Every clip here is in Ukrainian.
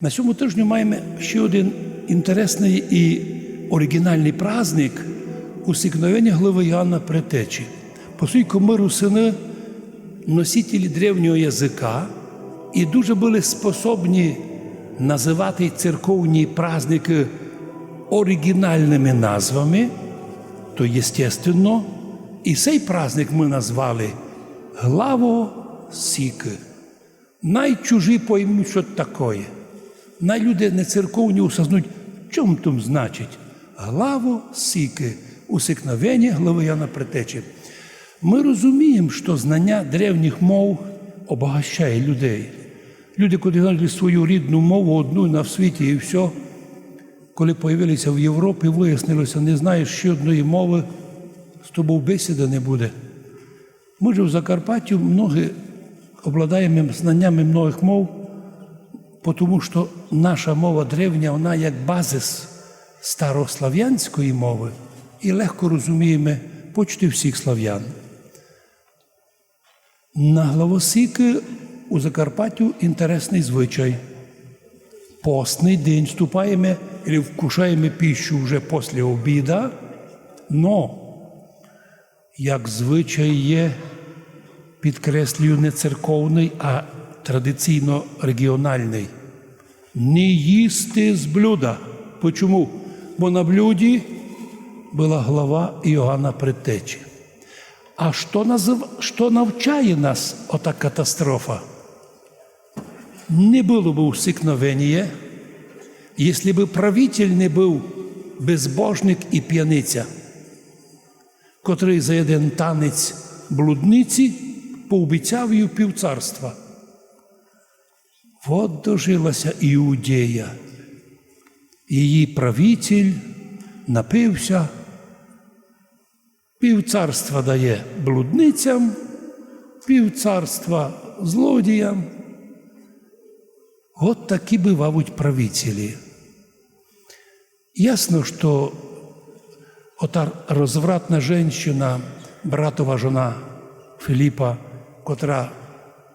На цьому тижні маємо ще один інтересний і оригінальний праздник усікновення глави Іоанна Претечі. Поскольку ми русини носителі древнього язика і дуже були способні називати церковні праздники оригінальними назвами, то, естественно, і цей праздник ми назвали Главо Сіки. Найчужі поймуть, що таке. Най люди не церковні усознають, в чому там значить главо сіки, усикновення глави Яна Претечі. Ми розуміємо, що знання древніх мов обогащає людей. Люди, коли знайшли свою рідну мову, одну на світі і все, коли з'явилися в Європі, вияснилося, не знаєш ще одної мови, з тобою бесіда не буде. Ми ж в Закарпатті многі обладаємо знаннями многих мов, тому що наша мова древня, вона як базис старослав'янської мови і легко розуміємо почти всіх слав'ян. На главосіки у Закарпаттю інтересний звичай. Постний день вступаємо і вкушаємо піщу вже після обіда, но, як звичай є, підкреслюю, не церковний, а традиційно регіональний. Не їсти з блюда. Почому? Бо на блюді була глава Іоанна Предтечі. А що, назив... що навчає нас ота катастрофа? Не було б усикновення, якщо б правитель не був безбожник і п'яниця, котрий за один танець блудниці пообіцяв їй півцарства. От дожилася Іудея. Її правитель напився, півцарства дає блудницям, півцарства злодіям. От такі бувають правителі. Ясно, що ота розвратна жінка, братова жона Філіпа, котра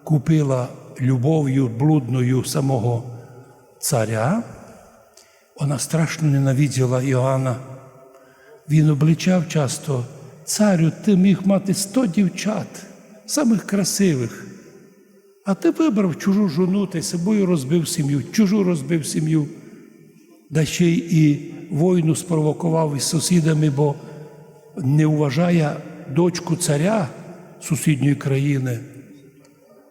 купила любов'ю блудною самого царя, вона страшно ненавиділа Іоанна. Він обличав часто, царю, ти міг мати сто дівчат, самих красивих, а ти вибрав чужу жону, ти собою розбив сім'ю, чужу розбив сім'ю, да ще й і війну спровокував із сусідами, бо не вважає дочку царя сусідньої країни.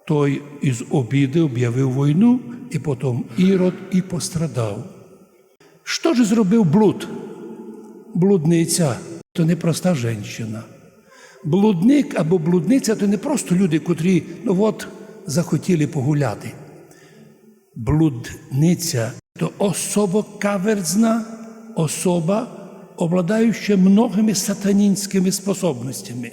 Той із обіди об'явив війну, і потім Ірод і пострадав. Що ж зробив блуд? Блудниця то не проста жінка. Блудник або блудниця то не просто люди, котрі ну от захотіли погуляти. Блудниця то особа каверзна, особа, обладаюча многими сатанінськими способностями.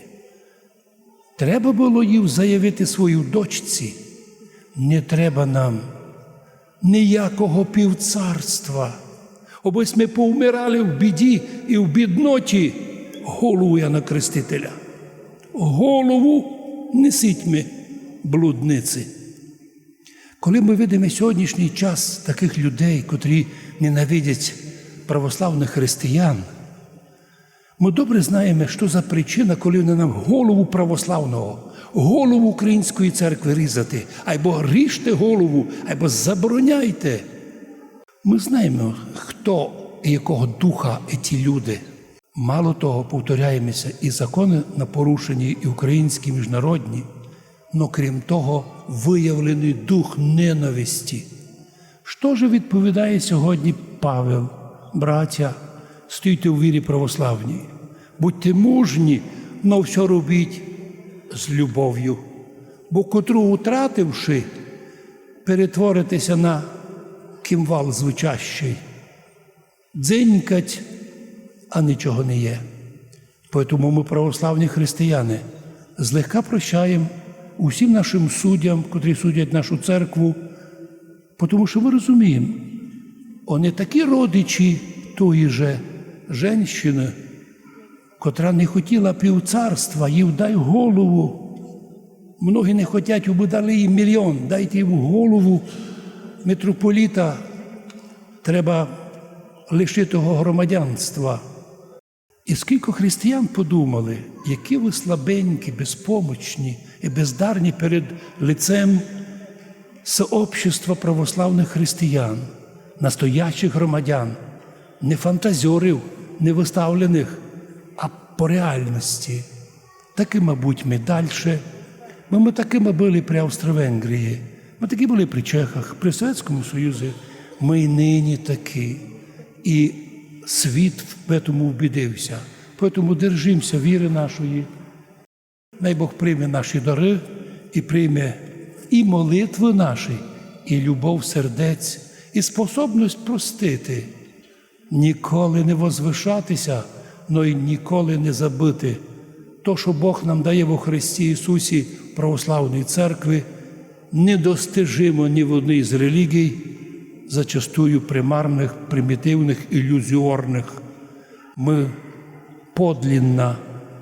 Треба було їй заявити свою дочці. Не треба нам ніякого півцарства. Обось ми повмирали в біді і в бідноті голову Яна Крестителя. Голову несіть ми, блудниці. Коли ми видимо сьогоднішній час таких людей, котрі ненавидять православних християн, ми добре знаємо, що за причина, коли вони нам голову православного, голову Української церкви різати, або ріжте голову, або забороняйте. Ми знаємо, хто і якого духа ті люди. Мало того, повторяємося, і закони на порушенні, і українські, і міжнародні, но крім того, виявлений дух ненависті. Що ж відповідає сьогодні Павел, браття, стійте у вірі православній, будьте мужні, но все робіть з любов'ю, бо котру втративши, перетворитися на кимвал звучащий, дзенькать, а нічого не є. Тому ми, православні християни, злегка прощаємо усім нашим суддям, котрі судять нашу церкву, тому що ми розуміємо, вони такі родичі тої же женщини, котра не хотіла півцарства, їй дай голову. Многі не хочуть, аби дали їм мільйон, дайте їм голову митрополіта треба лишити того громадянства. І скільки християн подумали, які ви слабенькі, безпомочні і бездарні перед лицем сообщества православних християн, настоящих громадян, не фантазерів, не виставлених, а по реальності. Таки, мабуть, ми далі. Бо ми такими були при Австро-Венгрії, ми такі були при Чехах, при Совєтському Союзі. Ми й нині такі. І світ в цьому вбідився. Тому держимося віри нашої. Най Бог прийме наші дари і прийме і молитви наші, і любов сердець, і способність простити, ніколи не возвишатися, но й ніколи не забити. То, що Бог нам дає во Христі Ісусі православної церкви, недостижимо ні в одній з релігій, зачастую примарних, примітивних, ілюзіорних. Ми подлінна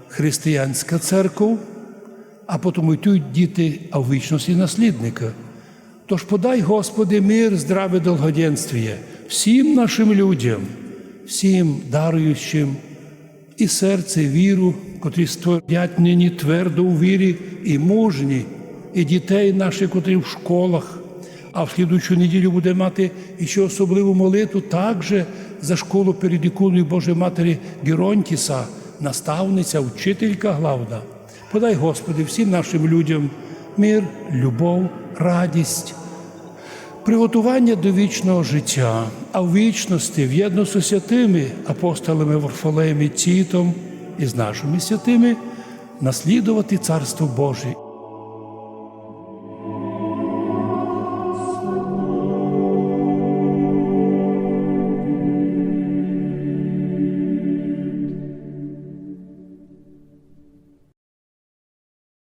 християнська церква, а потім йдуть діти, а в вічності наслідника. Тож подай, Господи, мир, здраве долгоденствіє всім нашим людям, всім даруючим і серце, віру, котрі стоять нині твердо у вірі і мужні, і дітей наших, котрі в школах. А в слідуючу неділю буде мати ще особливу молитву також за школу перед іконою Божої Матері Геронтіса, наставниця, вчителька главна. Подай, Господи, всім нашим людям мир, любов, радість, приготування до вічного життя, а в вічності в'єдно з святими апостолами Варфолеєм і Тітом і з нашими святими наслідувати Царство Боже.